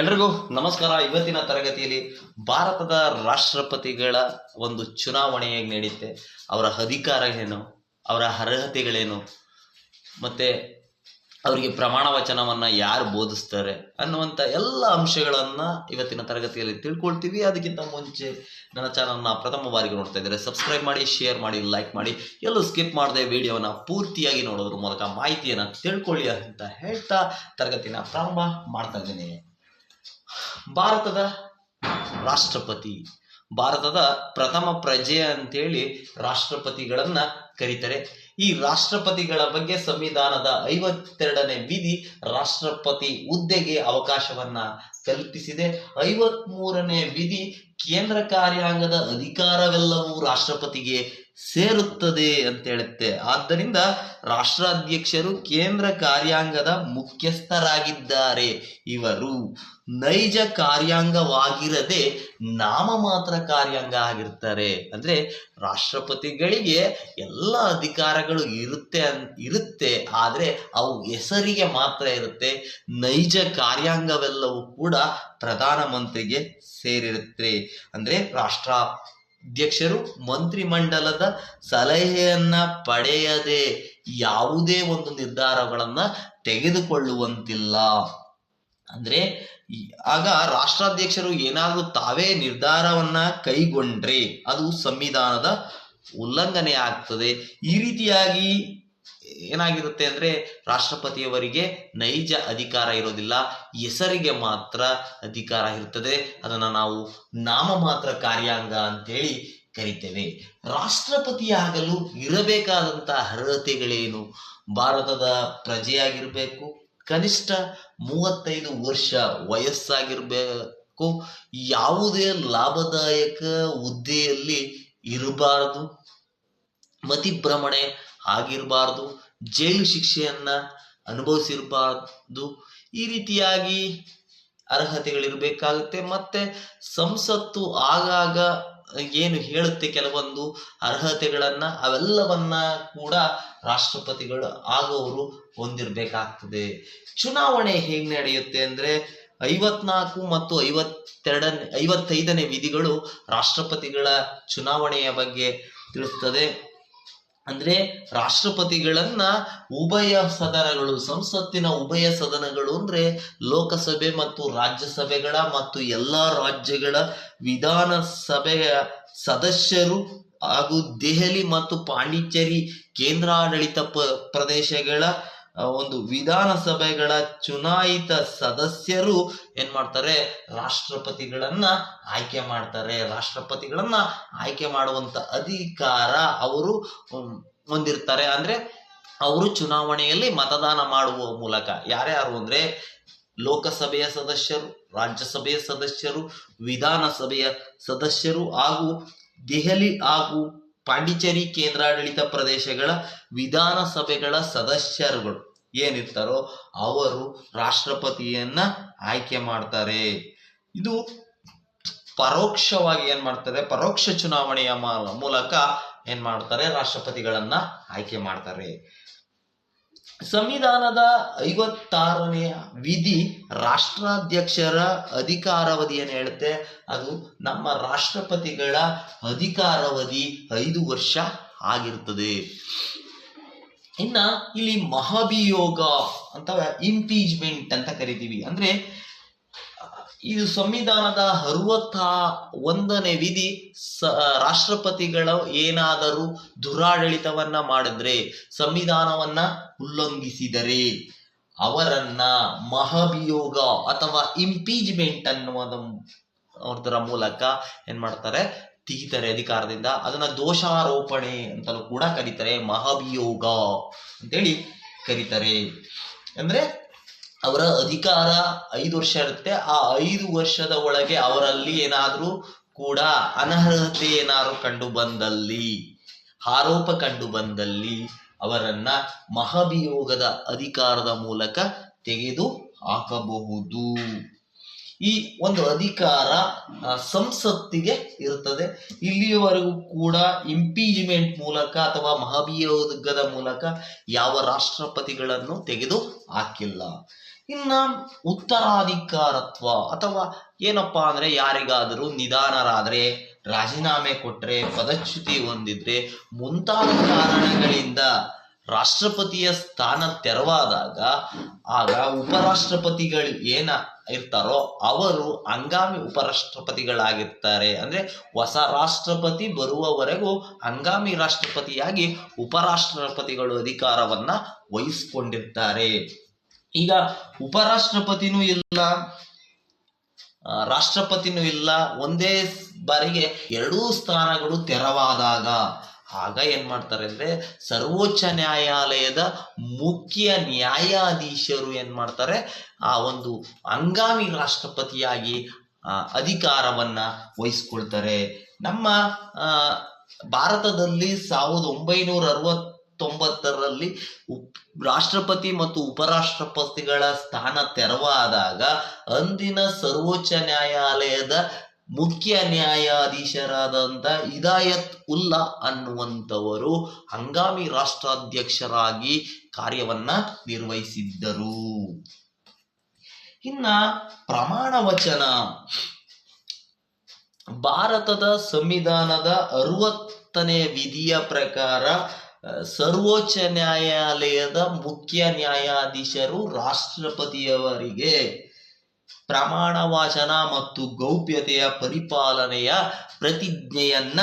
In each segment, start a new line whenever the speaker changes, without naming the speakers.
ಎಲ್ರಿಗೂ ನಮಸ್ಕಾರ. ಇವತ್ತಿನ ತರಗತಿಯಲ್ಲಿ ಭಾರತದ ರಾಷ್ಟ್ರಪತಿಗಳ ಒಂದು ಚುನಾವಣೆ ಹೇಗೆ ನಡೆಯುತ್ತೆ ಅವರ ಅಧಿಕಾರ ಏನು ಅವರ ಅರ್ಹತೆಗಳೇನು, ಮತ್ತೆ ಅವರಿಗೆ ಪ್ರಮಾಣ ವಚನವನ್ನ ಯಾರು ಬೋಧಿಸ್ತಾರೆ ಅನ್ನುವಂಥ ಎಲ್ಲ ಅಂಶಗಳನ್ನ ಇವತ್ತಿನ ತರಗತಿಯಲ್ಲಿ ತಿಳ್ಕೊಳ್ತೀವಿ. ಅದಕ್ಕಿಂತ ಮುಂಚೆ ನನ್ನ ಚಾನಲ್ನ ಪ್ರಥಮ ಬಾರಿಗೆ ನೋಡ್ತಾ ಇದ್ದಾರೆ ಸಬ್ಸ್ಕ್ರೈಬ್ ಮಾಡಿ, ಶೇರ್ ಮಾಡಿ, ಲೈಕ್ ಮಾಡಿ. ಎಲ್ಲೂ ಸ್ಕಿಪ್ ಮಾಡದೆ ವಿಡಿಯೋನ ಪೂರ್ತಿಯಾಗಿ ನೋಡೋದ್ರ ಮೂಲಕ ಮಾಹಿತಿಯನ್ನು ತಿಳ್ಕೊಳ್ಳಿ ಅಂತ ಹೇಳ್ತಾ ತರಗತಿನ ಪ್ರಾರಂಭ ಮಾಡ್ತಾ ಇದ್ದೀನಿ. ಭಾರತದ ರಾಷ್ಟ್ರಪತಿ. ಭಾರತದ ಪ್ರಥಮ ಪ್ರಜೆ ಅಂತೇಳಿ ರಾಷ್ಟ್ರಪತಿಗಳನ್ನ ಕರೀತಾರೆ. ಈ ರಾಷ್ಟ್ರಪತಿಗಳ ಬಗ್ಗೆ ಸಂವಿಧಾನದ ಐವತ್ತೆರಡನೇ ವಿಧಿ ರಾಷ್ಟ್ರಪತಿ ಹುದ್ದೆಗೆ ಅವಕಾಶವನ್ನ ಕಲ್ಪಿಸಿದೆ. ಐವತ್ಮೂರನೇ ವಿಧಿ ಕೇಂದ್ರ ಕಾರ್ಯಾಂಗದ ಅಧಿಕಾರವೆಲ್ಲವೂ ರಾಷ್ಟ್ರಪತಿಗೆ ಸೇರುತ್ತದೆ ಅಂತ ಹೇಳುತ್ತೆ ಆದ್ದರಿಂದ ರಾಷ್ಟ್ರಾಧ್ಯಕ್ಷರು ಕೇಂದ್ರ ಕಾರ್ಯಾಂಗದ ಮುಖ್ಯಸ್ಥರಾಗಿದ್ದಾರೆ ಇವರು. ನೈಜ ಕಾರ್ಯಾಂಗವಾಗಿರದೆ ನಾಮಮಾತ್ರ ಕಾರ್ಯಾಂಗ ಆಗಿರ್ತಾರೆ. ಅಂದ್ರೆ ರಾಷ್ಟ್ರಪತಿಗಳಿಗೆ ಎಲ್ಲ ಅಧಿಕಾರಗಳು ಇರುತ್ತೆ ಇರುತ್ತೆ. ಆದ್ರೆ ಅವು ಹೆಸರಿಗೆ ಮಾತ್ರ ಇರುತ್ತೆ. ನೈಜ ಕಾರ್ಯಾಂಗವೆಲ್ಲವೂ ಕೂಡ ಪ್ರಧಾನಮಂತ್ರಿಗೆ ಸೇರಿರುತ್ತೆ. ಅಂದ್ರೆ ರಾಷ್ಟ್ರ ಅಧ್ಯಕ್ಷರು ಮಂತ್ರಿಮಂಡಲದ ಸಲಹೆಯನ್ನ ಪಡೆಯದೆ ಯಾವುದೇ ಒಂದು ನಿರ್ಧಾರಗಳನ್ನ ತೆಗೆದುಕೊಳ್ಳುವಂತಿಲ್ಲ. ಅಂದ್ರೆ ಆಗ ರಾಷ್ಟ್ರಾಧ್ಯಕ್ಷರು ಏನಾದರೂ ತಾವೇ ನಿರ್ಧಾರವನ್ನ ಕೈಗೊಂಡ್ರೆ ಅದು ಸಂವಿಧಾನದ ಉಲ್ಲಂಘನೆ ಆಗ್ತದೆ. ಈ ರೀತಿಯಾಗಿ ಏನಾಗಿರುತ್ತೆ ಅಂದ್ರೆ ರಾಷ್ಟ್ರಪತಿಯವರಿಗೆ ನೈಜ ಅಧಿಕಾರ ಇರೋದಿಲ್ಲ, ಹೆಸರಿಗೆ ಮಾತ್ರ ಅಧಿಕಾರ ಇರ್ತದೆ. ಅದನ್ನ ನಾವು ನಾಮಮಾತ್ರ ಕಾರ್ಯಾಂಗ ಅಂತೇಳಿ ಕರಿತೇವೆ. ರಾಷ್ಟ್ರಪತಿಯಾಗಲು ಇರಬೇಕಾದಂತ ಅರ್ಹತೆಗಳೇನು? ಭಾರತದ ಪ್ರಜೆಯಾಗಿರ್ಬೇಕು, ಕನಿಷ್ಠ ಮೂವತ್ತೈದು ವರ್ಷ ವಯಸ್ಸಾಗಿರ್ಬೇಕು, ಯಾವುದೇ ಲಾಭದಾಯಕ ಹುದ್ದೆಯಲ್ಲಿ ಇರಬಾರದು, ಮತಿಭ್ರಮಣೆ ಆಗಿರಬಾರ್ದು ಜೈಲು ಶಿಕ್ಷೆಯನ್ನು ಅನುಭವಿಸಿರಬಾರ್ದು. ಈ ರೀತಿಯಾಗಿ ಅರ್ಹತೆಗಳಿರಬೇಕಾಗುತ್ತೆ. ಮತ್ತೆ ಸಂಸತ್ತು ಆಗಾಗ ಏನು ಹೇಳುತ್ತೆ ಕೆಲವೊಂದು ಅರ್ಹತೆಗಳನ್ನ ಅವೆಲ್ಲವನ್ನ ಕೂಡ ರಾಷ್ಟ್ರಪತಿಗಳು ಆಗೋರು ಹೊಂದಿರಬೇಕಾಗ್ತದೆ. ಚುನಾವಣೆ ಹೇಗೆ ನಡೆಯುತ್ತೆ ಅಂದ್ರೆ ಐವತ್ನಾಲ್ಕು ಮತ್ತು ಐವತ್ತೆರಡನೇ ಐವತ್ತೈದನೇ ವಿಧಿಗಳು ರಾಷ್ಟ್ರಪತಿಗಳ ಚುನಾವಣೆಯ ಬಗ್ಗೆ ತಿಳಿಸ್ತದೆ. ಅಂದ್ರೆ ರಾಷ್ಟ್ರಪತಿಗಳನ್ನ ಉಭಯ ಸದನಗಳು, ಸಂಸತ್ತಿನ ಉಭಯ ಸದನಗಳು ಅಂದ್ರೆ ಲೋಕಸಭೆ ಮತ್ತು ರಾಜ್ಯಸಭೆಗಳ ಮತ್ತು ಎಲ್ಲಾ ರಾಜ್ಯಗಳ ವಿಧಾನಸಭೆಯ ಸದಸ್ಯರು ಹಾಗೂ ದೆಹಲಿ ಮತ್ತು ಪಾಂಡಿಚೇರಿ ಕೇಂದ್ರಾಡಳಿತ ಪ್ರದೇಶಗಳ ಒಂದು ವಿಧಾನಸಭೆಗಳ ಚುನಾಯಿತ ಸದಸ್ಯರು ಏನ್ ಮಾಡ್ತಾರೆ? ರಾಷ್ಟ್ರಪತಿಗಳನ್ನ ಆಯ್ಕೆ ಮಾಡ್ತಾರೆ. ರಾಷ್ಟ್ರಪತಿಗಳನ್ನ ಆಯ್ಕೆ ಮಾಡುವಂತ ಅಧಿಕಾರ ಅವರು ಹೊಂದಿರ್ತಾರೆ. ಅಂದ್ರೆ ಅವರು ಚುನಾವಣೆಯಲ್ಲಿ ಮತದಾನ ಮಾಡುವ ಮೂಲಕ ಯಾರ್ಯಾರು ಅಂದ್ರೆ ಲೋಕಸಭೆಯ ಸದಸ್ಯರು, ರಾಜ್ಯಸಭೆಯ ಸದಸ್ಯರು, ವಿಧಾನಸಭೆಯ ಸದಸ್ಯರು ಹಾಗೂ ದೆಹಲಿ ಹಾಗೂ ಪಾಂಡಿಚೇರಿ ಕೇಂದ್ರಾಡಳಿತ ಪ್ರದೇಶಗಳ ವಿಧಾನಸಭೆಗಳ ಸದಸ್ಯರುಗಳು ಏನಿರ್ತಾರೋ ಅವರು ರಾಷ್ಟ್ರಪತಿಯನ್ನ ಆಯ್ಕೆ ಮಾಡ್ತಾರೆ. ಇದು ಪರೋಕ್ಷವಾಗಿ ಏನ್ ಮಾಡ್ತಾರೆ? ಪರೋಕ್ಷ ಚುನಾವಣೆಯ ಮೂಲಕ ಏನ್ ಮಾಡ್ತಾರೆ? ರಾಷ್ಟ್ರಪತಿಗಳನ್ನ ಆಯ್ಕೆ ಮಾಡ್ತಾರೆ. ಸಂವಿಧಾನದ ಐವತ್ತಾರನೆಯ ವಿಧಿ ರಾಷ್ಟ್ರಾಧ್ಯಕ್ಷರ ಅಧಿಕಾರಾವಧಿಯನ್ನು ಹೇಳುತ್ತೆ? ಅದು ನಮ್ಮ ರಾಷ್ಟ್ರಪತಿಗಳ ಅಧಿಕಾರಾವಧಿ ಐದು ವರ್ಷ ಆಗಿರ್ತದೆ. ಇನ್ನ ಇಲ್ಲಿ ಮಹಾಭಿಯೋಗ ಅಂತ ಇಂಪೀಚ್ಮೆಂಟ್ ಅಂತ ಕರಿತೀವಿ. ಅಂದ್ರೆ ಇದು ಸಂವಿಧಾನದ ಅರವತ್ತ ಒಂದನೇ ವಿಧಿ ಸ, ರಾಷ್ಟ್ರಪತಿಗಳು ಏನಾದರೂ ದುರಾಡಳಿತವನ್ನ ಮಾಡಿದ್ರೆ, ಸಂವಿಧಾನವನ್ನ ಉಲ್ಲಂಘಿಸಿದರೆ ಅವರನ್ನ ಮಹಾಭಿಯೋಗ ಅಥವಾ ಇಂಪೀಚ್ಮೆಂಟ್ ಅನ್ನುವುದ ಅವ್ರದರ ಮೂಲಕ ಏನ್ ಮಾಡ್ತಾರೆ? ತೆಗಿತಾರೆ ಅಧಿಕಾರದಿಂದ. ಅದನ್ನ ದೋಷಾರೋಪಣೆ ಅಂತಲೂ ಕೂಡ ಕರೀತಾರೆ. ಮಹಾಭಿಯೋಗ ಅಂತೇಳಿ ಕರೀತಾರೆ. ಅಂದ್ರೆ ಅವರ ಅಧಿಕಾರ ಐದು ವರ್ಷ ಇರುತ್ತೆ. ಆ ಐದು ವರ್ಷದ ಒಳಗೆ ಅವರಲ್ಲಿ ಏನಾದರೂ ಕೂಡ ಅನರ್ಹತೆ ಏನಾದ್ರು ಕಂಡು ಬಂದಲ್ಲಿ, ಆರೋಪ ಕಂಡು ಬಂದಲ್ಲಿ ಅವರನ್ನ ಮಹಾಭಿಯೋಗದ ಅಧಿಕಾರದ ಮೂಲಕ ತೆಗೆದು ಹಾಕಬಹುದು. ಈ ಒಂದು ಅಧಿಕಾರ ಸಂಸತ್ತಿಗೆ ಇರುತ್ತದೆ. ಇಲ್ಲಿಯವರೆಗೂ ಕೂಡ ಇಂಪೀಚ್ಮೆಂಟ್ ಮೂಲಕ ಅಥವಾ ಮಹಾಭಿಯೋಗದ ಮೂಲಕ ಯಾವ ರಾಷ್ಟ್ರಪತಿಗಳನ್ನು ತೆಗೆದು ಹಾಕಿಲ್ಲ. ಇನ್ನ ಉತ್ತರಾಧಿಕಾರತ್ವ ಅಥವಾ ಏನಪ್ಪಾ ಅಂದ್ರೆ ಯಾರಿಗಾದರೂ ನಿಧಾನರಾದ್ರೆ ರಾಜೀನಾಮೆ ಕೊಟ್ರೆ, ಪದಚ್ಯುತಿ ಹೊಂದಿದ್ರೆ ಮುಂತಾದ ಕಾರಣಗಳಿಂದ ರಾಷ್ಟ್ರಪತಿಯ ಸ್ಥಾನ ತೆರವಾದಾಗ, ಆಗ ಉಪರಾಷ್ಟ್ರಪತಿಗಳು ಏನ ಇರ್ತಾರೋ ಅವರು ಹಂಗಾಮಿ ಉಪರಾಷ್ಟ್ರಪತಿಗಳಾಗಿರ್ತಾರೆ. ಅಂದ್ರೆ ಹೊಸ ರಾಷ್ಟ್ರಪತಿ ಬರುವವರೆಗೂ ಹಂಗಾಮಿ ರಾಷ್ಟ್ರಪತಿಯಾಗಿ ಉಪರಾಷ್ಟ್ರಪತಿಗಳು ಅಧಿಕಾರವನ್ನ ವಹಿಸ್ಕೊಂಡಿರ್ತಾರೆ. ಈಗ ಉಪರಾಷ್ಟ್ರಪತಿನೂ ಇಲ್ಲ ರಾಷ್ಟ್ರಪತಿನೂ ಇಲ್ಲ. ಒಂದೇ ಬಾರಿಗೆ ಎರಡೂ ಸ್ಥಾನಗಳು ತೆರವಾದಾಗ ಆಗ ಏನ್ ಮಾಡ್ತಾರೆ ಅಂದ್ರೆ ಸರ್ವೋಚ್ಚ ನ್ಯಾಯಾಲಯದ ಮುಖ್ಯ ನ್ಯಾಯಾಧೀಶರು ಏನ್ ಮಾಡ್ತಾರೆ ಆ ಒಂದು ಹಂಗಾಮಿ ರಾಷ್ಟ್ರಪತಿಯಾಗಿ ಅಧಿಕಾರವನ್ನು ವಹಿಸ್ಕೊಳ್ತಾರೆ. ನಮ್ಮ ಭಾರತದಲ್ಲಿ ಸಾವಿರದ ಒಂಬೈನೂರ ಅರವತ್ತೊಂಬತ್ತರಲ್ಲಿ ಉಪ್ ರಾಷ್ಟ್ರಪತಿ ಮತ್ತು ಉಪರಾಷ್ಟ್ರಪತಿಗಳ ಸ್ಥಾನ ತೆರವಾದಾಗ ಅಂದಿನ ಸರ್ವೋಚ್ಚ ನ್ಯಾಯಾಲಯದ ಮುಖ್ಯ ನ್ಯಾಯಾಧೀಶರಾದಂಥ ಹಿದಾಯತ್ ಉಲ್ಲಾ ಅನ್ನುವಂಥವರು ಹಂಗಾಮಿ ರಾಷ್ಟ್ರಾಧ್ಯಕ್ಷರಾಗಿ ಕಾರ್ಯವನ್ನ ನಿರ್ವಹಿಸಿದ್ದರು. ಇನ್ನ ಪ್ರಮಾಣ ವಚನ. ಭಾರತದ ಸಂವಿಧಾನದ ಅರವತ್ತನೇ ವಿಧಿಯ ಪ್ರಕಾರ ಸರ್ವೋಚ್ಚ ನ್ಯಾಯಾಲಯದ ಮುಖ್ಯ ನ್ಯಾಯಾಧೀಶರು ರಾಷ್ಟ್ರಪತಿಯವರಿಗೆ ಪ್ರಮಾಣ ವಾಚನ ಮತ್ತು ಗೌಪ್ಯತೆಯ ಪರಿಪಾಲನೆಯ ಪ್ರತಿಜ್ಞೆಯನ್ನ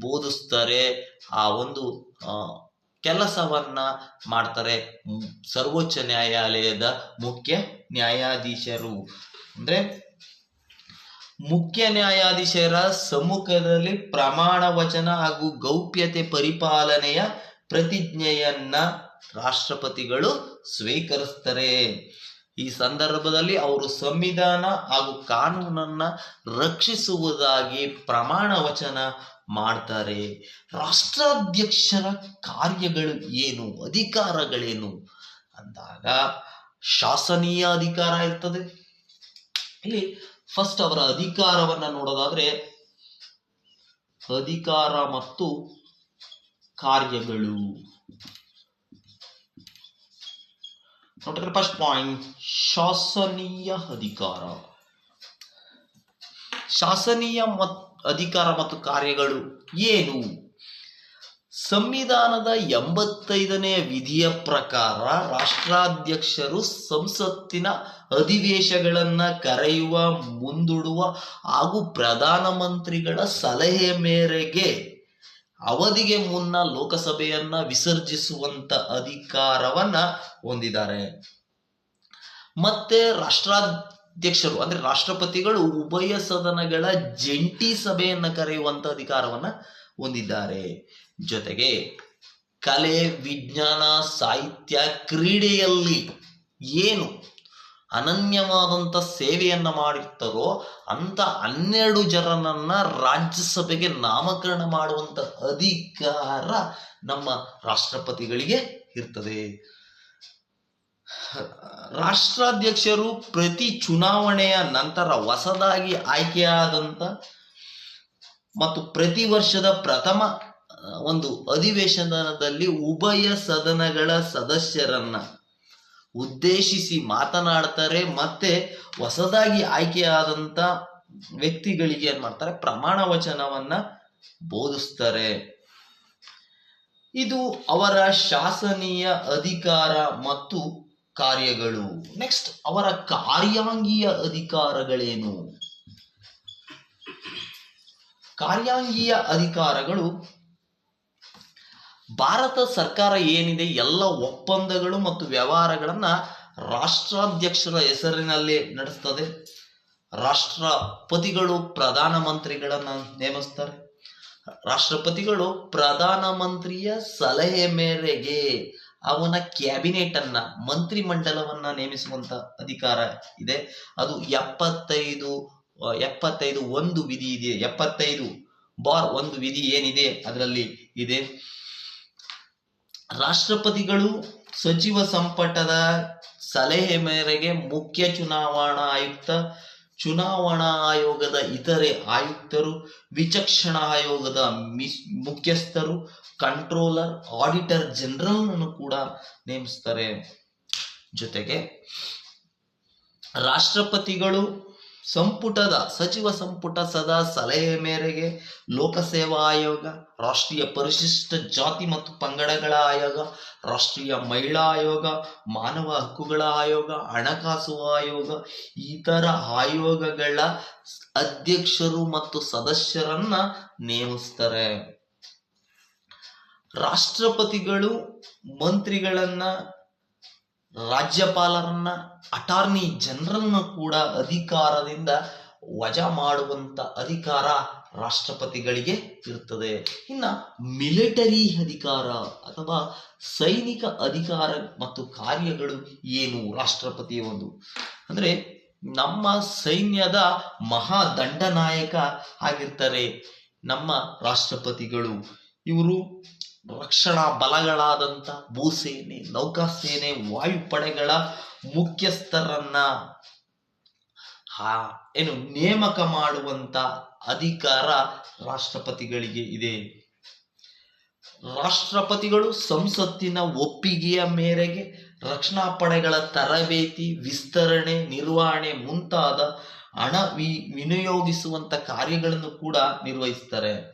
ಬೋಧಿಸ್ತಾರೆ. ಆ ಒಂದು ಕೆಲಸವನ್ನ ಮಾಡ್ತಾರೆ ಸರ್ವೋಚ್ಚ ನ್ಯಾಯಾಲಯದ ಮುಖ್ಯ ನ್ಯಾಯಾಧೀಶರು. ಅಂದ್ರೆ ಮುಖ್ಯ ನ್ಯಾಯಾಧೀಶರ ಸಮ್ಮುಖದಲ್ಲಿ ಪ್ರಮಾಣ ವಚನ ಹಾಗೂ ಗೌಪ್ಯತೆ ಪರಿಪಾಲನೆಯ ಪ್ರತಿಜ್ಞೆಯನ್ನ ರಾಷ್ಟ್ರಪತಿಗಳು ಸ್ವೀಕರಿಸ್ತಾರೆ. ಈ ಸಂದರ್ಭದಲ್ಲಿ ಅವರು ಸಂವಿಧಾನ ಹಾಗೂ ಕಾನೂನನ್ನ ರಕ್ಷಿಸುವುದಾಗಿ ಪ್ರಮಾಣ ವಚನ ಮಾಡ್ತಾರೆ. ರಾಷ್ಟ್ರಾಧ್ಯಕ್ಷರ ಕಾರ್ಯಗಳು ಏನು, ಅಧಿಕಾರಗಳೇನು ಅಂದಾಗ ಶಾಸನೀಯ ಅಧಿಕಾರ ಇರ್ತದೆ. ಇಲ್ಲಿ ಫಸ್ಟ್ ಅವರ ಅಧಿಕಾರವನ್ನ ನೋಡೋದಾದ್ರೆ ಅಧಿಕಾರ ಮತ್ತು ಕಾರ್ಯಗಳು. ಫಸ್ಟ್ ಪಾಯಿಂಟ್ ಶಾಸನೀಯ ಅಧಿಕಾರ. ಶಾಸನೀಯ ಮತ್, ಅಧಿಕಾರ ಮತ್ತು ಕಾರ್ಯಗಳು ಏನು? ಸಂವಿಧಾನದ ಎಂಬತ್ತೈದನೇ ವಿಧಿಯ ಪ್ರಕಾರ ರಾಷ್ಟ್ರಾಧ್ಯಕ್ಷರು ಸಂಸತ್ತಿನ ಅಧಿವೇಶಗಳನ್ನ ಕರೆಯುವ, ಮುಂದೂಡುವ ಹಾಗೂ ಪ್ರಧಾನಮಂತ್ರಿಗಳ ಸಲಹೆ ಮೇರೆಗೆ ಅವಧಿಗೆ ಮುನ್ನ ಲೋಕಸಭೆಯನ್ನ ವಿಸರ್ಜಿಸುವಂತ ಅಧಿಕಾರವನ್ನ ಹೊಂದಿದ್ದಾರೆ. ಮತ್ತೆ ರಾಷ್ಟ್ರಾಧ್ಯಕ್ಷರು ಅಂದ್ರೆ ರಾಷ್ಟ್ರಪತಿಗಳು ಉಭಯ ಸದನಗಳ ಜಂಟಿ ಸಭೆಯನ್ನ ಕರೆಯುವಂತ ಅಧಿಕಾರವನ್ನ ಹೊಂದಿದ್ದಾರೆ. ಜೊತೆಗೆ ಕಲೆ, ವಿಜ್ಞಾನ, ಸಾಹಿತ್ಯ ಕ್ರೀಡೆಯಲ್ಲಿ ಏನು ಅನನ್ಯವಾದಂಥ ಸೇವೆಯನ್ನು ಮಾಡಿರ್ತಾರೋ ಅಂಥ ಹನ್ನೆರಡು ಜನರನ್ನ ರಾಜ್ಯಸಭೆಗೆ ನಾಮಕರಣ ಮಾಡುವಂಥ ಅಧಿಕಾರ ನಮ್ಮ ರಾಷ್ಟ್ರಪತಿಗಳಿಗೆ ಇರ್ತದೆ. ರಾಷ್ಟ್ರಾಧ್ಯಕ್ಷರು ಪ್ರತಿ ಚುನಾವಣೆಯ ನಂತರ ಹೊಸದಾಗಿ ಆಯ್ಕೆಯಾದಂಥ ಮತ್ತು ಪ್ರತಿ ವರ್ಷದ ಪ್ರಥಮ ಒಂದು ಅಧಿವೇಶನದಲ್ಲಿ ಉಭಯ ಸದನಗಳ ಸದಸ್ಯರನ್ನ ಉದ್ದೇಶಿಸಿ ಮಾತನಾಡ್ತಾರೆ ಮತ್ತೆ ಹೊಸದಾಗಿ ಆಯ್ಕೆಯಾದಂತ ವ್ಯಕ್ತಿಗಳಿಗೆ ಏನ್ ಮಾಡ್ತಾರೆ? ಪ್ರಮಾಣ ವಚನವನ್ನ ಬೋಧಿಸ್ತಾರೆ. ಇದು ಅವರ ಶಾಸನೀಯ ಅಧಿಕಾರ ಮತ್ತು ಕಾರ್ಯಗಳು. ನೆಕ್ಸ್ಟ್ ಅವರ ಕಾರ್ಯಾಂಗೀಯ ಅಧಿಕಾರಗಳೇನು? ಕಾರ್ಯಾಂಗೀಯ ಅಧಿಕಾರಗಳು ಭಾರತ ಸರ್ಕಾರ ಏನಿದೆ ಎಲ್ಲ ಒಪ್ಪಂದಗಳು ಮತ್ತು ವ್ಯವಹಾರಗಳನ್ನ ರಾಷ್ಟ್ರಾಧ್ಯಕ್ಷರ ಹೆಸರಿನಲ್ಲಿ ನಡೆಸ್ತದೆ. ರಾಷ್ಟ್ರಪತಿಗಳು ಪ್ರಧಾನಮಂತ್ರಿಗಳನ್ನು ನೇಮಿಸ್ತಾರೆ. ರಾಷ್ಟ್ರಪತಿಗಳು ಪ್ರಧಾನಮಂತ್ರಿಯ ಸಲಹೆ ಮೇರೆಗೆ ಅವನ ಕ್ಯಾಬಿನೆಟ್ ಅನ್ನ ಮಂತ್ರಿ ಮಂಡಲವನ್ನ ನೇಮಿಸುವಂತ ಅಧಿಕಾರ ಇದೆ. ಅದು ಎಪ್ಪತ್ತೈದು ಎಪ್ಪತ್ತೈದು ಒಂದು ವಿಧಿ ಇದೆ. ಎಪ್ಪತ್ತೈದು ಬಾರ್ ಒಂದು ವಿಧಿ ಏನಿದೆ? ಅದರಲ್ಲಿ ಇದೆ. ರಾಷ್ಟ್ರಪತಿಗಳು ಸಚಿವ ಸಂಪುಟದ ಸಲಹೆ ಮೇರೆಗೆ ಮುಖ್ಯ ಚುನಾವಣಾ ಆಯುಕ್ತ, ಚುನಾವಣಾ ಆಯೋಗದ ಇತರೆ ಆಯುಕ್ತರು, ವಿಚಕ್ಷಣಾ ಆಯೋಗದ ಮಿಸ್, ಮುಖ್ಯಸ್ಥರು, ಕಂಟ್ರೋಲರ್, ಆಡಿಟರ್ ಜನರಲ್ ಅನ್ನು ಕೂಡ ನೇಮಿಸ್ತಾರೆ. ಜೊತೆಗೆ ರಾಷ್ಟ್ರಪತಿಗಳು ಸಂಪುಟದ ಸಚಿವ ಸಂಪುಟ ಸದಾ ಸಲಹೆ ಮೇರೆಗೆ ಲೋಕಸೇವಾ ಆಯೋಗ, ರಾಷ್ಟ್ರೀಯ ಪರಿಶಿಷ್ಟ ಜಾತಿ ಮತ್ತು ಪಂಗಡಗಳ ಆಯೋಗ, ರಾಷ್ಟ್ರೀಯ ಮಹಿಳಾ ಆಯೋಗ, ಮಾನವ ಹಕ್ಕುಗಳ ಆಯೋಗ, ಹಣಕಾಸು ಆಯೋಗ, ಇತರ ಆಯೋಗಗಳ ಅಧ್ಯಕ್ಷರು ಮತ್ತು ಸದಸ್ಯರನ್ನ ನೇಮಿಸ್ತಾರೆ. ರಾಷ್ಟ್ರಪತಿಗಳು ಮಂತ್ರಿಗಳನ್ನ ರಾಜ್ಯಪಾಲರನ್ನ, ಅಟಾರ್ನಿ ಜನರಲ್ನ ಕೂಡ ಅಧಿಕಾರದಿಂದ ವಜಾ ಮಾಡುವಂತ ಅಧಿಕಾರ ರಾಷ್ಟ್ರಪತಿಗಳಿಗೆ ಇರ್ತದೆ. ಇನ್ನ ಮಿಲಿಟರಿ ಅಧಿಕಾರ ಅಥವಾ ಸೈನಿಕ ಅಧಿಕಾರ ಮತ್ತು ಕಾರ್ಯಗಳು ಏನು ರಾಷ್ಟ್ರಪತಿಯ ಒಂದು? ಅಂದ್ರೆ ನಮ್ಮ ಸೈನ್ಯದ ಮಹಾದಂಡನಾಯಕ ಆಗಿರ್ತಾರೆ ನಮ್ಮ ರಾಷ್ಟ್ರಪತಿಗಳು. ಇವರು ರಕ್ಷಣಾ ಬಲಗಳಾದಂಥ ಭೂಸೇನೆ, ನೌಕಾಸೇನೆ, ವಾಯುಪಡೆಗಳ ಮುಖ್ಯಸ್ಥರನ್ನ ಹಾ, ಏನು ನೇಮಕ ಮಾಡುವಂತ ಅಧಿಕಾರ ರಾಷ್ಟ್ರಪತಿಗಳಿಗೆ ಇದೆ. ರಾಷ್ಟ್ರಪತಿಗಳು ಸಂಸತ್ತಿನ ಒಪ್ಪಿಗೆಯ ಮೇರೆಗೆ ರಕ್ಷಣಾ ಪಡೆಗಳ ತರಬೇತಿ, ವಿಸ್ತರಣೆ, ನಿರ್ವಹಣೆ ಮುಂತಾದ ಹಣ ವಿ ವಿನಿಯೋಗಿಸುವಂತ ಕಾರ್ಯಗಳನ್ನು ಕೂಡ ನಿರ್ವಹಿಸ್ತಾರೆ.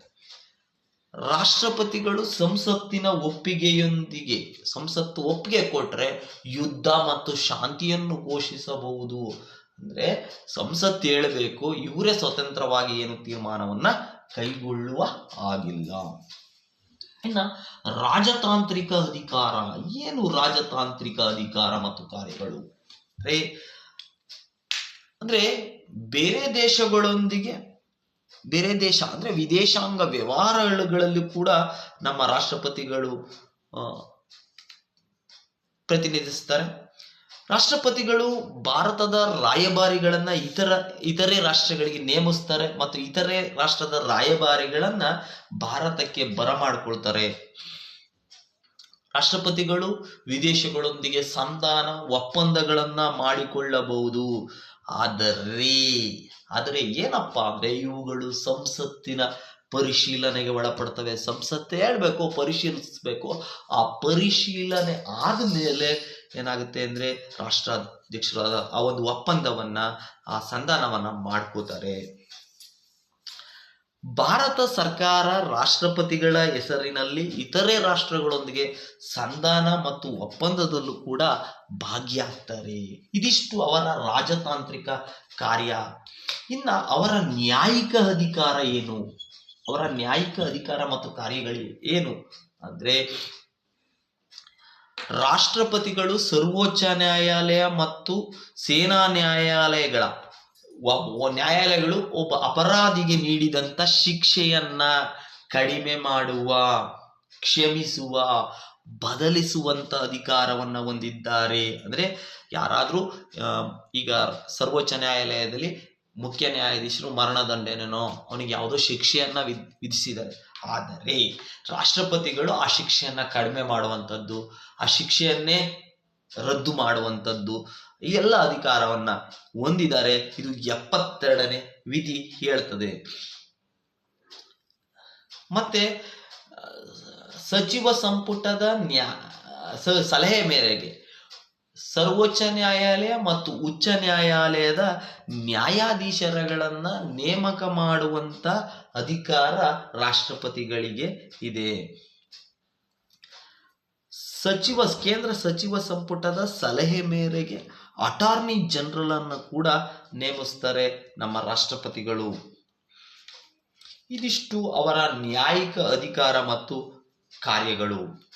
ರಾಷ್ಟ್ರಪತಿಗಳು ಸಂಸತ್ತಿನ ಒಪ್ಪಿಗೆಯೊಂದಿಗೆ, ಸಂಸತ್ತು ಒಪ್ಪಿಗೆ ಕೊಟ್ರೆ ಯುದ್ಧ ಮತ್ತು ಶಾಂತಿಯನ್ನು ಘೋಷಿಸಬಹುದು. ಅಂದ್ರೆ ಸಂಸತ್ ಹೇಳಬೇಕು, ಇವರೇ ಸ್ವತಂತ್ರವಾಗಿ ಏನು ತೀರ್ಮಾನವನ್ನ ಕೈಗೊಳ್ಳುವ ಆಗಿಲ್ಲ ಇನ್ನ ರಾಜತಾಂತ್ರಿಕ ಅಧಿಕಾರ, ಏನು ರಾಜತಾಂತ್ರಿಕ ಅಧಿಕಾರ ಮತ್ತು ಕಾರ್ಯಗಳು? ಅಂದ್ರೆ ಅಂದ್ರೆ ಬೇರೆ ದೇಶಗಳೊಂದಿಗೆ ಬೇರೆ ದೇಶ, ಅಂದ್ರೆ ವಿದೇಶಾಂಗ ವ್ಯವಹಾರಗಳಲ್ಲಿ ಕೂಡ ನಮ್ಮ ರಾಷ್ಟ್ರಪತಿಗಳು ಪ್ರತಿನಿಧಿಸ್ತಾರೆ. ರಾಷ್ಟ್ರಪತಿಗಳು ಭಾರತದ ರಾಯಭಾರಿಗಳನ್ನ ಇತರ, ಇತರೆ ರಾಷ್ಟ್ರಗಳಿಗೆ ನೇಮಿಸ್ತಾರೆ ಮತ್ತು ಇತರೆ ರಾಷ್ಟ್ರದ ರಾಯಭಾರಿಗಳನ್ನ ಭಾರತಕ್ಕೆ ಬರಮಾಡ್ಕೊಳ್ತಾರೆ. ರಾಷ್ಟ್ರಪತಿಗಳು ವಿದೇಶಗಳೊಂದಿಗೆ ಸಂಧಾನ ಒಪ್ಪಂದಗಳನ್ನ ಮಾಡಿಕೊಳ್ಳಬಹುದು. ಆದರೆ ಆದರೆ ಏನಪ್ಪ ಅಂದ್ರೆ ಇವುಗಳು ಸಂಸತ್ತಿನ ಪರಿಶೀಲನೆಗೆ ಒಳಪಡ್ತವೆ. ಸಂಸತ್ತೆ ಹೇಳ್ಬೇಕು, ಪರಿಶೀಲಿಸಬೇಕು. ಆ ಪರಿಶೀಲನೆ ಆದಮೇಲೆ ಏನಾಗುತ್ತೆ ಅಂದ್ರೆ ರಾಷ್ಟ್ರಾಧ್ಯಕ್ಷರಾದ ಆ ಒಂದು ಒಪ್ಪಂದವನ್ನ, ಆ ಸಂಧಾನವನ್ನ ಮಾಡ್ಕೋತಾರೆ. ಭಾರತ ಸರ್ಕಾರ ರಾಷ್ಟ್ರಪತಿಗಳ ಹೆಸರಿನಲ್ಲಿ ಇತರೆ ರಾಷ್ಟ್ರಗಳೊಂದಿಗೆ ಸಂಧಾನ ಮತ್ತು ಒಪ್ಪಂದದಲ್ಲೂ ಕೂಡ ಭಾಗಿಯಾಗ್ತಾರೆ. ಇದಿಷ್ಟು ಅವರ ರಾಜತಾಂತ್ರಿಕ ಕಾರ್ಯ. ಇನ್ನ ಅವರ ನ್ಯಾಯಿಕ ಅಧಿಕಾರ ಏನು? ಅವರ ನ್ಯಾಯಿಕ ಅಧಿಕಾರ ಮತ್ತು ಕಾರ್ಯಗಳು ಏನು? ಅಂದ್ರೆ ರಾಷ್ಟ್ರಪತಿಗಳು ಸರ್ವೋಚ್ಚ ನ್ಯಾಯಾಲಯ ಮತ್ತು ಸೇನಾ ನ್ಯಾಯಾಲಯಗಳ ನ್ಯಾಯಾಲಯಗಳು ಒಬ್ಬ ಅಪರಾಧಿಗೆ ನೀಡಿದಂತ ಶಿಕ್ಷೆಯನ್ನ ಕಡಿಮೆ ಮಾಡುವ, ಕ್ಷಮಿಸುವ, ಬದಲಿಸುವಂತ ಅಧಿಕಾರವನ್ನ ಹೊಂದಿದ್ದಾರೆ. ಅಂದ್ರೆ ಯಾರಾದ್ರೂ ಈಗ ಸರ್ವೋಚ್ಚ ನ್ಯಾಯಾಲಯದಲ್ಲಿ ಮುಖ್ಯ ನ್ಯಾಯಾಧೀಶರು ಮರಣದಂಡನೆನೋ ಅವನಿಗೆ ಯಾವುದೋ ಶಿಕ್ಷೆಯನ್ನ ವಿಧಿಸಿದ್ದಾರೆ. ಆದರೆ ರಾಷ್ಟ್ರಪತಿಗಳು ಆ ಶಿಕ್ಷೆಯನ್ನ ಕಡಿಮೆ ಮಾಡುವಂಥದ್ದು, ಆ ಶಿಕ್ಷೆಯನ್ನೇ ರದ್ದು ಮಾಡುವಂಥದ್ದು, ಈ ಎಲ್ಲ ಅಧಿಕಾರವನ್ನ ಹೊಂದಿದ್ದಾರೆ. ಇದು ಎಪ್ಪತ್ತೆರಡನೇ ವಿಧಿ ಹೇಳ್ತದೆ. ಮತ್ತೆ, ಸಚಿವ ಸಂಪುಟದ ನ್ಯಾ ಸಲಹೆ ಮೇರೆಗೆ ಸರ್ವೋಚ್ಚ ನ್ಯಾಯಾಲಯ ಮತ್ತು ಉಚ್ಚ ನ್ಯಾಯಾಲಯದ ನ್ಯಾಯಾಧೀಶರಗಳನ್ನು ನೇಮಕ ಮಾಡುವಂತ ಅಧಿಕಾರ ರಾಷ್ಟ್ರಪತಿಗಳಿಗೆ ಇದೆ. ಸಚಿವ, ಕೇಂದ್ರ ಸಚಿವ ಸಂಪುಟದ ಸಲಹೆ ಮೇರೆಗೆ ಅಟಾರ್ನಿ ಜನರಲ್ ಅನ್ನು ಕೂಡ ನೇಮಿಸ್ತಾರೆ ನಮ್ಮ ರಾಷ್ಟ್ರಪತಿಗಳು. ಇದಿಷ್ಟು ಅವರ ನ್ಯಾಯಿಕ ಅಧಿಕಾರ ಮತ್ತು ಕಾರ್ಯಗಳು.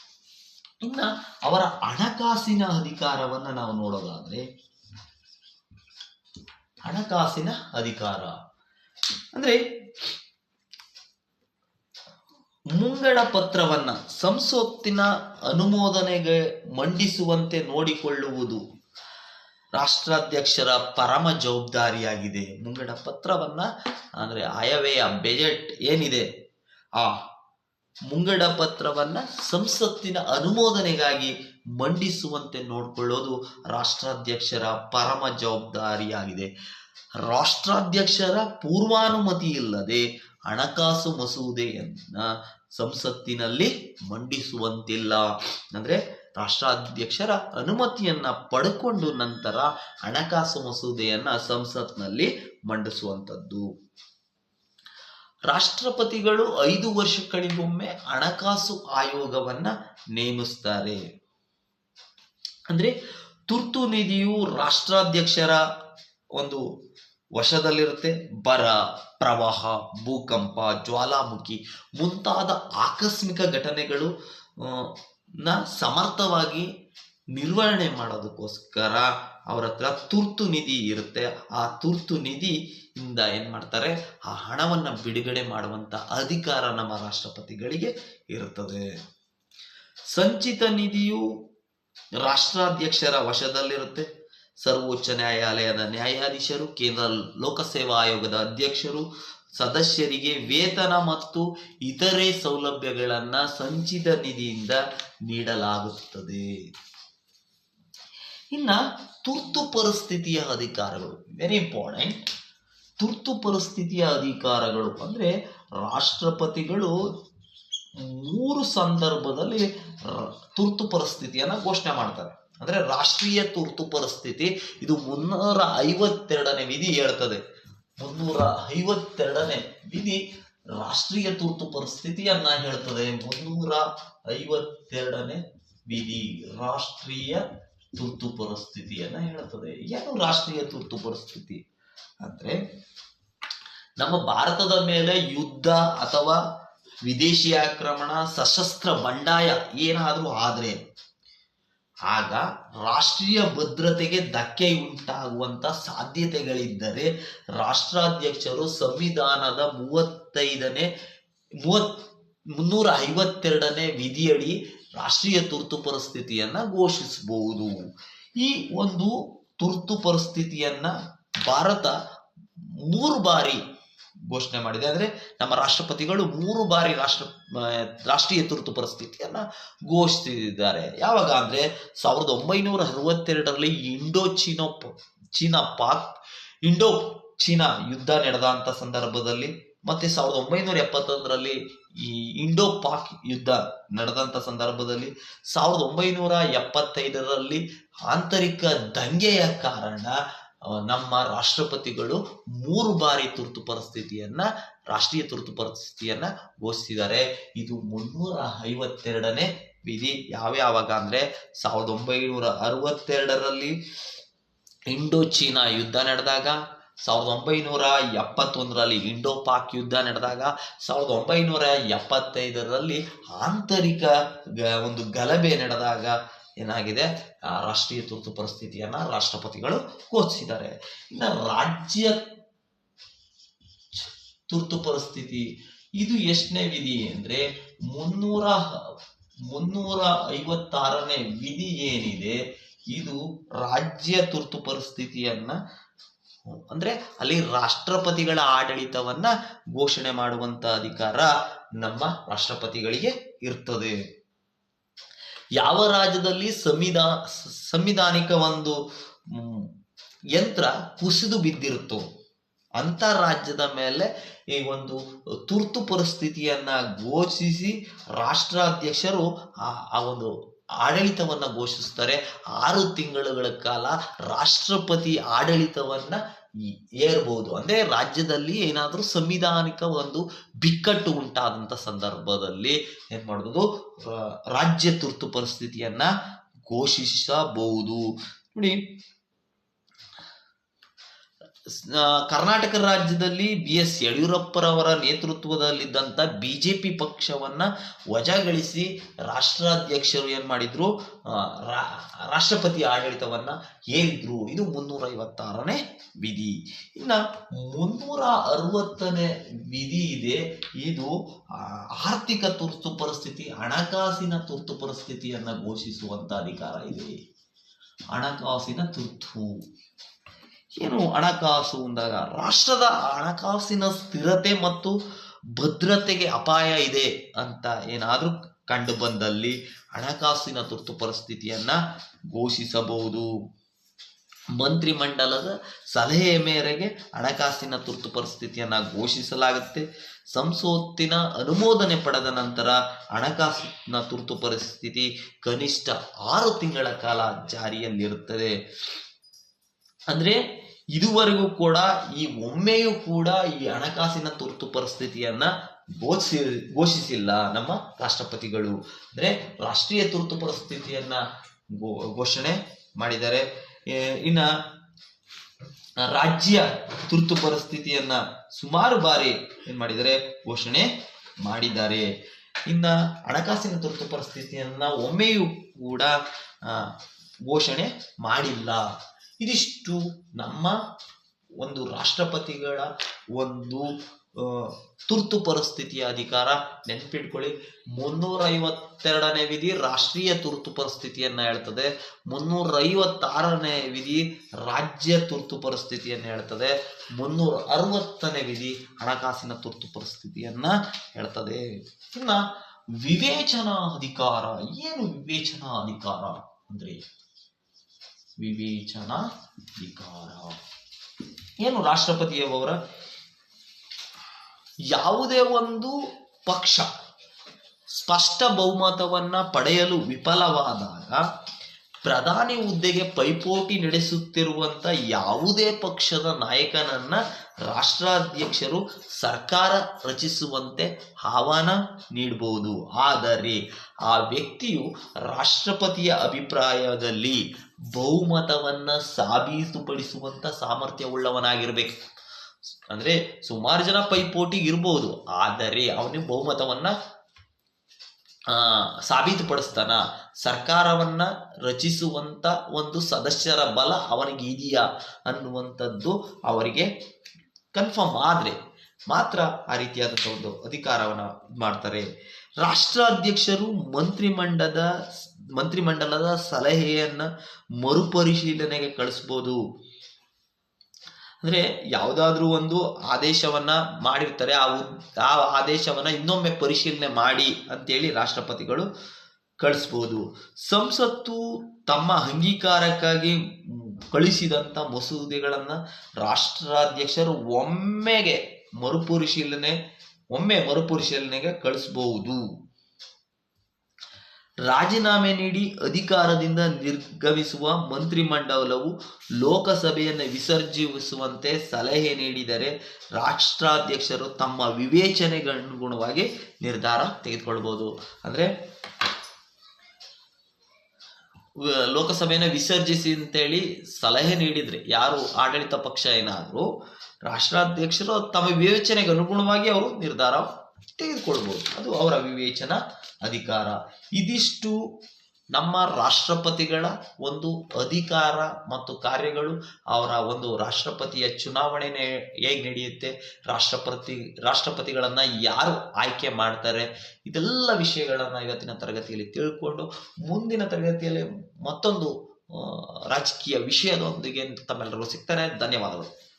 ಇನ್ನ ಅವರ ಹಣಕಾಸಿನ ಅಧಿಕಾರವನ್ನ ನಾವು ನೋಡೋದಾದ್ರೆ, ಹಣಕಾಸಿನ ಅಧಿಕಾರ. ಅಂದ್ರೆ, ಮುಂಗಡ ಪತ್ರವನ್ನ ಸಂಸತ್ತಿನ ಅನುಮೋದನೆಗೆ ಮಂಡಿಸುವಂತೆ ನೋಡಿಕೊಳ್ಳುವುದು ರಾಷ್ಟ್ರಾಧ್ಯಕ್ಷರ ಪರಮ ಜವಾಬ್ದಾರಿಯಾಗಿದೆ. ಮುಂಗಡ ಪತ್ರವನ್ನ, ಅಂದ್ರೆ, ಆಯವ್ಯಯ, ಬಜೆಟ್ ಏನಿದೆ, ಆ ಮುಂಗಡ ಪತ್ರವನ್ನ ಸಂಸತ್ತಿನ ಅನುಮೋದನೆಗಾಗಿ ಮಂಡಿಸುವಂತೆ ನೋಡ್ಕೊಳ್ಳೋದು ರಾಷ್ಟ್ರಾಧ್ಯಕ್ಷರ ಪರಮ ಜವಾಬ್ದಾರಿಯಾಗಿದೆ. ರಾಷ್ಟ್ರಾಧ್ಯಕ್ಷರ ಪೂರ್ವಾನುಮತಿ ಇಲ್ಲದೆ ಹಣಕಾಸು ಮಸೂದೆಯನ್ನ ಸಂಸತ್ತಿನಲ್ಲಿ ಮಂಡಿಸುವಂತಿಲ್ಲ. ಅಂದ್ರೆ ರಾಷ್ಟ್ರಾಧ್ಯಕ್ಷರ ಅನುಮತಿಯನ್ನ ಪಡ್ಕೊಂಡು ನಂತರ ಹಣಕಾಸು ಮಸೂದೆಯನ್ನ ಸಂಸತ್ನಲ್ಲಿ ಮಂಡಿಸುವಂಥದ್ದು ರಾಷ್ಟ್ರಪತಿಗಳು ಐದು ವರ್ಷಗಳಿಗೊಮ್ಮೆ ಹಣಕಾಸು ಆಯೋಗವನ್ನ ನೇಮಿಸ್ತಾರೆ. ಅಂದ್ರೆ ತುರ್ತು ನಿಧಿಯು ರಾಷ್ಟ್ರಾಧ್ಯಕ್ಷರ ಒಂದು ವಶದಲ್ಲಿರುತ್ತೆ. ಬರ, ಪ್ರವಾಹ, ಭೂಕಂಪ, ಜ್ವಾಲಾಮುಖಿ ಮುಂತಾದ ಆಕಸ್ಮಿಕ ಘಟನೆಗಳು ನ ಸಮರ್ಥವಾಗಿ ನಿರ್ವಹಣೆ ಮಾಡೋದಕ್ಕೋಸ್ಕರ ಅವ್ರ ಹತ್ರ ತುರ್ತು ನಿಧಿ ಇರುತ್ತೆ. ಆ ತುರ್ತು ನಿಧಿಯಿಂದ ಏನ್ ಮಾಡ್ತಾರೆ? ಆ ಹಣವನ್ನ ಬಿಡುಗಡೆ ಮಾಡುವಂತ ಅಧಿಕಾರ ನಮ್ಮ ರಾಷ್ಟ್ರಪತಿಗಳಿಗೆ ಇರುತ್ತದೆ. ಸಂಚಿತ ನಿಧಿಯು ರಾಷ್ಟ್ರಾಧ್ಯಕ್ಷರ ವಶದಲ್ಲಿರುತ್ತೆ. ಸರ್ವೋಚ್ಚ ನ್ಯಾಯಾಲಯದ ನ್ಯಾಯಾಧೀಶರು, ಕೇಂದ್ರ ಲೋಕಸೇವಾ ಆಯೋಗದ ಅಧ್ಯಕ್ಷರು, ಸದಸ್ಯರಿಗೆ ವೇತನ ಮತ್ತು ಇತರೆ ಸೌಲಭ್ಯಗಳನ್ನ ಸಂಚಿತ ನಿಧಿಯಿಂದ ನೀಡಲಾಗುತ್ತದೆ. ಇನ್ನ ತುರ್ತು ಪರಿಸ್ಥಿತಿಯ ಅಧಿಕಾರಗಳು ವೆರಿ ಇಂಪಾರ್ಟೆಂಟ್ ತುರ್ತು ಪರಿಸ್ಥಿತಿಯ ಅಧಿಕಾರಗಳು ಅಂದ್ರೆ ರಾಷ್ಟ್ರಪತಿಗಳು ಮೂರು ಸಂದರ್ಭದಲ್ಲಿ ತುರ್ತು ಪರಿಸ್ಥಿತಿಯನ್ನ ಘೋಷಣೆ ಮಾಡ್ತಾರೆ. ಅಂದ್ರೆ ರಾಷ್ಟ್ರೀಯ ತುರ್ತು ಪರಿಸ್ಥಿತಿ ಇದು ಮುನ್ನೂರ ಐವತ್ತೆರಡನೇ ವಿಧಿ ಹೇಳ್ತದೆ. ಮುನ್ನೂರ ಐವತ್ತೆರಡನೇ ವಿಧಿ ರಾಷ್ಟ್ರೀಯ ತುರ್ತು ಪರಿಸ್ಥಿತಿಯನ್ನ ಹೇಳ್ತದೆ. ಮುನ್ನೂರ ಐವತ್ತೆರಡನೇ ವಿಧಿ ರಾಷ್ಟ್ರೀಯ ತುರ್ತು ಪರಿಸ್ಥಿತಿಯನ್ನ ಹೇಳ್ತದೆ. ಏನು ರಾಷ್ಟ್ರೀಯ ತುರ್ತು ಪರಿಸ್ಥಿತಿ? ಅಂದ್ರೆ ನಮ್ಮ ಭಾರತದ ಮೇಲೆ ಯುದ್ಧ ಅಥವಾ ವಿದೇಶಿ ಆಕ್ರಮಣ, ಸಶಸ್ತ್ರ ಬಂಡಾಯ ಏನಾದ್ರೂ ಆದ್ರೆ ಆಗ ರಾಷ್ಟ್ರೀಯ ಭದ್ರತೆಗೆ ಧಕ್ಕೆ ಉಂಟಾಗುವಂತ ಸಾಧ್ಯತೆಗಳಿದ್ದರೆ ರಾಷ್ಟ್ರಾಧ್ಯಕ್ಷರು ಸಂವಿಧಾನದ ಮೂವತ್ತೈದನೇ ಮೂವತ್ ಮುನ್ನೂರ ಐವತ್ತೆರಡನೇ ವಿಧಿಯಡಿ ರಾಷ್ಟ್ರೀಯ ತುರ್ತು ಪರಿಸ್ಥಿತಿಯನ್ನ ಘೋಷಿಸಬಹುದು. ಈ ಒಂದು ತುರ್ತು ಪರಿಸ್ಥಿತಿಯನ್ನ ಭಾರತ ಮೂರು ಬಾರಿ ಘೋಷಣೆ ಮಾಡಿದೆ. ಅಂದ್ರೆ ನಮ್ಮ ರಾಷ್ಟ್ರಪತಿಗಳು ಮೂರು ಬಾರಿ ರಾಷ್ಟ್ರ ರಾಷ್ಟ್ರೀಯ ತುರ್ತು ಪರಿಸ್ಥಿತಿಯನ್ನ ಘೋಷಿಸಿದ್ದಾರೆ. ಯಾವಾಗ ಅಂದ್ರೆ ಸಾವಿರದ ಒಂಬೈನೂರ ಅರವತ್ತೆರಡರಲ್ಲಿ Indo ಚೀನೋ China Pak, Indo China ಯುದ್ಧ ನಡೆದಂತ ಸಂದರ್ಭದಲ್ಲಿ. ಮತ್ತೆ ಸಾವಿರದ ಒಂಬೈನೂರ ಎಪ್ಪತ್ತೊಂದರಲ್ಲಿ ಈ ಇಂಡೋ ಪಾಕ್ ಯುದ್ಧ ನಡೆದಂತ ಸಂದರ್ಭದಲ್ಲಿ ಸಾವಿರದ ಒಂಬೈನೂರ ಎಪ್ಪತ್ತೈದರಲ್ಲಿ ಆಂತರಿಕ ದಂಗೆಯ ಕಾರಣ ನಮ್ಮ ರಾಷ್ಟ್ರಪತಿಗಳು ಮೂರು ಬಾರಿ ತುರ್ತು ಪರಿಸ್ಥಿತಿಯನ್ನ, ರಾಷ್ಟ್ರೀಯ ತುರ್ತು ಪರಿಸ್ಥಿತಿಯನ್ನ ಘೋಷಿಸಿದ್ದಾರೆ. ಇದು ಮುನ್ನೂರ ಐವತ್ತೆರಡನೇ ವಿಧಿ. ಯಾವ್ಯಾವಾಗ ಅಂದ್ರೆ ಸಾವಿರದ ಒಂಬೈನೂರ ಅರವತ್ತೆರಡರಲ್ಲಿ ಇಂಡೋ ಚೀನಾ ಯುದ್ಧ ನಡೆದಾಗ ಸಾವಿರದ ಒಂಬೈನೂರ ಎಪ್ಪತ್ತೊಂದರಲ್ಲಿ ಇಂಡೋ ಪಾಕ್ ಯುದ್ಧ ನಡೆದಾಗ ಸಾವಿರದ ಒಂಬೈನೂರ ಎಪ್ಪತ್ತೈದರಲ್ಲಿ ಆಂತರಿಕ ಒಂದು ಗಲಭೆ ನಡೆದಾಗ ಏನಾಗಿದೆ? ರಾಷ್ಟ್ರೀಯ ತುರ್ತು ಪರಿಸ್ಥಿತಿಯನ್ನ ರಾಷ್ಟ್ರಪತಿಗಳು ಘೋಷಿಸಿದ್ದಾರೆ. ಇನ್ನು ರಾಜ್ಯ ತುರ್ತು ಪರಿಸ್ಥಿತಿ ಇದು ಎಷ್ಟನೇ ವಿಧಿ ಅಂದ್ರೆ ಮುನ್ನೂರ ಮುನ್ನೂರ ಐವತ್ತಾರನೇ ವಿಧಿ ಏನಿದೆ? ಇದು ರಾಜ್ಯ ತುರ್ತು ಪರಿಸ್ಥಿತಿಯನ್ನ ಅಂದ್ರೆ ಅಲ್ಲಿ ರಾಷ್ಟ್ರಪತಿಗಳ ಆಡಳಿತವನ್ನ ಘೋಷಣೆ ಮಾಡುವಂತ ಅಧಿಕಾರ ನಮ್ಮ ರಾಷ್ಟ್ರಪತಿಗಳಿಗೆ ಇರ್ತದೆ. ಯಾವ ರಾಜ್ಯದಲ್ಲಿ ಸಂವಿಧಾ, ಸಂವಿಧಾನಿಕ ಒಂದು ಯಂತ್ರ ಕುಸಿದು ಬಿದ್ದಿರುತ್ತೋ ಅಂತ ರಾಜ್ಯದ ಮೇಲೆ ಈ ಒಂದು ತುರ್ತು ಪರಿಸ್ಥಿತಿಯನ್ನ ಘೋಷಿಸಿ ರಾಷ್ಟ್ರಾಧ್ಯಕ್ಷರು ಆ ಆ ಒಂದು ಆಡಳಿತವನ್ನ ಘೋಷಿಸ್ತಾರೆ. ಆರು ತಿಂಗಳುಗಳ ಕಾಲ ರಾಷ್ಟ್ರಪತಿ ಆಡಳಿತವನ್ನ ಏರ್ಬೋದು. ಅಂದ್ರೆ ರಾಜ್ಯದಲ್ಲಿ ಏನಾದರೂ ಸಂವಿಧಾನಿಕ ಒಂದು ಬಿಕ್ಕಟ್ಟು ಉಂಟಾದಂಥ ಸಂದರ್ಭದಲ್ಲಿ ಏನು ಮಾಡ್ಬೋದು ರಾಜ್ಯ ತುರ್ತು ಪರಿಸ್ಥಿತಿಯನ್ನ ಘೋಷಿಸಬಹುದು. ನೋಡಿ ಕರ್ನಾಟಕ ರಾಜ್ಯದಲ್ಲಿ ಬಿ ಎಸ್ ಯಡಿಯೂರಪ್ಪರವರ ನೇತೃತ್ವದಲ್ಲಿದ್ದಂಥ ಬಿ ಜೆ ಪಿ ಪಕ್ಷವನ್ನು ವಜಾಗಳಿಸಿ ರಾಷ್ಟ್ರಾಧ್ಯಕ್ಷರು ಏನು ಮಾಡಿದ್ರು? ರಾಷ್ಟ್ರಪತಿ ಆಡಳಿತವನ್ನು ಹೇಳಿದ್ರು. ಇದು ಮುನ್ನೂರ ಐವತ್ತಾರನೇ ವಿಧಿ. ಇನ್ನು ಮುನ್ನೂರ ಅರವತ್ತನೇ ವಿಧಿ ಇದೆ. ಇದು ಆರ್ಥಿಕ ತುರ್ತು ಪರಿಸ್ಥಿತಿ, ಹಣಕಾಸಿನ ತುರ್ತು ಪರಿಸ್ಥಿತಿಯನ್ನು ಘೋಷಿಸುವಂಥ ಅಧಿಕಾರ ಇದೆ. ಹಣಕಾಸಿನ ತುರ್ತು. ಏನು ಹಣಕಾಸು ಅಂದಾಗ ರಾಷ್ಟ್ರದ ಹಣಕಾಸಿನ ಸ್ಥಿರತೆ ಮತ್ತು ಭದ್ರತೆಗೆ ಅಪಾಯ ಇದೆ ಅಂತ ಏನಾದರೂ ಕಂಡು ಬಂದಲ್ಲಿ ಹಣಕಾಸಿನ ತುರ್ತು ಪರಿಸ್ಥಿತಿಯನ್ನ ಘೋಷಿಸಬಹುದು. ಮಂತ್ರಿಮಂಡಲದ ಸಲಹೆಯ ಮೇರೆಗೆ ಹಣಕಾಸಿನ ತುರ್ತು ಪರಿಸ್ಥಿತಿಯನ್ನ ಘೋಷಿಸಲಾಗುತ್ತೆ. ಸಂಸತ್ತಿನ ಅನುಮೋದನೆ ಪಡೆದ ನಂತರ ಹಣಕಾಸಿನ ತುರ್ತು ಪರಿಸ್ಥಿತಿ ಕನಿಷ್ಠ ಆರು ತಿಂಗಳ ಕಾಲ ಜಾರಿಯಲ್ಲಿರುತ್ತದೆ. ಅಂದ್ರೆ ಇದುವರೆಗೂ ಕೂಡ ಈ ಒಮ್ಮೆಯೂ ಕೂಡ ಈ ಹಣಕಾಸಿನ ತುರ್ತು ಪರಿಸ್ಥಿತಿಯನ್ನ ಘೋಷಿ ಘೋಷಿಸಿಲ್ಲ ನಮ್ಮ ರಾಷ್ಟ್ರಪತಿಗಳು. ಅಂದ್ರೆ ರಾಷ್ಟ್ರೀಯ ತುರ್ತು ಪರಿಸ್ಥಿತಿಯನ್ನ ಘೋಷಣೆ ಮಾಡಿದ್ದಾರೆ. ಇನ್ನ ರಾಜ್ಯ ತುರ್ತು ಪರಿಸ್ಥಿತಿಯನ್ನ ಸುಮಾರು ಬಾರಿ ಏನ್ ಮಾಡಿದ್ದಾರೆ? ಘೋಷಣೆ ಮಾಡಿದ್ದಾರೆ. ಇನ್ನ ಹಣಕಾಸಿನ ತುರ್ತು ಪರಿಸ್ಥಿತಿಯನ್ನ ಒಮ್ಮೆಯೂ ಕೂಡ ಘೋಷಣೆ ಮಾಡಿಲ್ಲ. ಇದಿಷ್ಟು ನಮ್ಮ ಒಂದು ರಾಷ್ಟ್ರಪತಿಗಳ ಒಂದು ತುರ್ತು ಪರಿಸ್ಥಿತಿಯ ಅಧಿಕಾರ ನೆನ್ಪಿಟ್ಕೊಳ್ಳಿ. ಮುನ್ನೂರ ಐವತ್ತೆರಡನೇ ವಿಧಿ ರಾಷ್ಟ್ರೀಯ ತುರ್ತು ಪರಿಸ್ಥಿತಿಯನ್ನ ಹೇಳ್ತದೆ. ಮುನ್ನೂರ ಐವತ್ತಾರನೇ ವಿಧಿ ರಾಜ್ಯ ತುರ್ತು ಪರಿಸ್ಥಿತಿಯನ್ನ ಹೇಳ್ತದೆ. ಮುನ್ನೂರ ಅರವತ್ತನೇ ವಿಧಿ ಹಣಕಾಸಿನ ತುರ್ತು ಪರಿಸ್ಥಿತಿಯನ್ನ ಹೇಳ್ತದೆ. ಇನ್ನ ವಿವೇಚನಾ ಅಧಿಕಾರ ಏನು ವಿವೇಚನಾ ಅಧಿಕಾರ ಅಂದ್ರೆ? ವಿವೇಚನಾ ಅಧಿಕಾರ ಏನು ರಾಷ್ಟ್ರಪತಿಯವರ ಯಾವುದೇ ಒಂದು ಪಕ್ಷ ಸ್ಪಷ್ಟ ಬಹುಮತವನ್ನ ಪಡೆಯಲು ವಿಫಲವಾದಾಗ ಪ್ರಧಾನಿ ಹುದ್ದೆಗೆ ಪೈಪೋಟಿ ನಡೆಸುತ್ತಿರುವಂತ ಯಾವುದೇ ಪಕ್ಷದ ನಾಯಕನನ್ನ ರಾಷ್ಟ್ರಾಧ್ಯಕ್ಷರು ಸರ್ಕಾರ ರಚಿಸುವಂತೆ ಆಹ್ವಾನ ನೀಡಬಹುದು ಆದರೆ ಆ ವ್ಯಕ್ತಿಯು ರಾಷ್ಟ್ರಪತಿಯ ಅಭಿಪ್ರಾಯದಲ್ಲಿ ಬಹುಮತವನ್ನ ಸಾಬೀತುಪಡಿಸುವಂತ ಸಾಮರ್ಥ್ಯವುಳ್ಳವನಾಗಿರ್ಬೇಕು. ಅಂದ್ರೆ ಸುಮಾರು ಜನ ಪೈಪೋಟಿ ಇರ್ಬೋದು. ಆದರೆ ಅವನಿಗೆ ಬಹುಮತವನ್ನ ಸಾಬೀತುಪಡಿಸ್ತಾನ. ಸರ್ಕಾರವನ್ನ ರಚಿಸುವಂತ ಒಂದು ಸದಸ್ಯರ ಬಲ ಅವನಿಗೆ ಇದೆಯಾ ಅನ್ನುವಂಥದ್ದು ಅವರಿಗೆ ಕನ್ಫರ್ಮ್ ಆದ್ರೆ ಮಾತ್ರ ಆ ರೀತಿಯಾದಂಥ ಒಂದು ಅಧಿಕಾರವನ್ನ ಮಾಡ್ತಾರೆ. ರಾಷ್ಟ್ರಾಧ್ಯಕ್ಷರು ಮಂತ್ರಿಮಂಡಲದ ಮಂತ್ರಿಮಂಡಲದ ಸಲಹೆಯನ್ನ ಮರುಪರಿಶೀಲನೆಗೆ ಕಳಿಸ್ಬೋದು. ಅಂದ್ರೆ ಯಾವುದಾದ್ರೂ ಒಂದು ಆದೇಶವನ್ನ ಮಾಡಿರ್ತಾರೆ, ಆ ಆ ಆದೇಶವನ್ನ ಇನ್ನೊಮ್ಮೆ ಪರಿಶೀಲನೆ ಮಾಡಿ ಅಂತೇಳಿ ರಾಷ್ಟ್ರಪತಿಗಳು ಕಳಿಸ್ಬೋದು. ಸಂಸತ್ತು ತಮ್ಮ ಅಂಗೀಕಾರಕ್ಕಾಗಿ ಕಳಿಸಿದಂತ ಮಸೂದೆಗಳನ್ನು ರಾಷ್ಟ್ರಾಧ್ಯಕ್ಷರು ಒಮ್ಮೆಗೆ ಮರುಪರಿಶೀಲನೆ, ಒಮ್ಮೆ ಮರುಪರಿಶೀಲನೆಗೆ ಕಳಿಸಬಹುದು. ರಾಜೀನಾಮೆ ನೀಡಿ ಅಧಿಕಾರದಿಂದ ನಿರ್ಗಮಿಸುವ ಮಂತ್ರಿಮಂಡಲವು ಲೋಕಸಭೆಯನ್ನು ವಿಸರ್ಜಿಸುವಂತೆ ಸಲಹೆ ನೀಡಿದರೆ ರಾಷ್ಟ್ರಾಧ್ಯಕ್ಷರು ತಮ್ಮ ವಿವೇಚನೆಗನುಗುಣವಾಗಿ ನಿರ್ಧಾರ ತೆಗೆದುಕೊಳ್ಬೋದು ಅಂದ್ರೆ ಲೋಕಸಭೆಯನ್ನು ವಿಸರ್ಜಿಸಿ ಅಂತೇಳಿ ಸಲಹೆ ನೀಡಿದ್ರೆ ಯಾರು ಆಡಳಿತ ಪಕ್ಷ ಏನಾದರೂ ರಾಷ್ಟ್ರಾಧ್ಯಕ್ಷರು ತಮ್ಮ ವಿವೇಚನೆಗೆ ಅನುಗುಣವಾಗಿ ಅವರು ನಿರ್ಧಾರ ತೆಗೆದುಕೊಳ್ಬೋದು. ಅದು ಅವರ ವಿವೇಚನಾ ಅಧಿಕಾರ. ಇದಿಷ್ಟು ನಮ್ಮ ರಾಷ್ಟ್ರಪತಿಗಳ ಒಂದು ಅಧಿಕಾರ ಮತ್ತು ಕಾರ್ಯಗಳು ಅವರ ಒಂದು ರಾಷ್ಟ್ರಪತಿಯ ಚುನಾವಣೆ ಹೇಗೆ ನಡೆಯುತ್ತೆ, ರಾಷ್ಟ್ರಪತಿ, ರಾಷ್ಟ್ರಪತಿಗಳನ್ನ ಯಾರು ಆಯ್ಕೆ ಮಾಡ್ತಾರೆ, ಇದೆಲ್ಲ ವಿಷಯಗಳನ್ನ ಇವತ್ತಿನ ತರಗತಿಯಲ್ಲಿ ತಿಳ್ಕೊಂಡು ಮುಂದಿನ ತರಗತಿಯಲ್ಲಿ ಮತ್ತೊಂದು ರಾಜಕೀಯ ವಿಷಯದೊಂದಿಗೆ ತಮ್ಮೆಲ್ಲರಿಗೂ ಸಿಗ್ತಾರೆ. ಧನ್ಯವಾದಗಳು.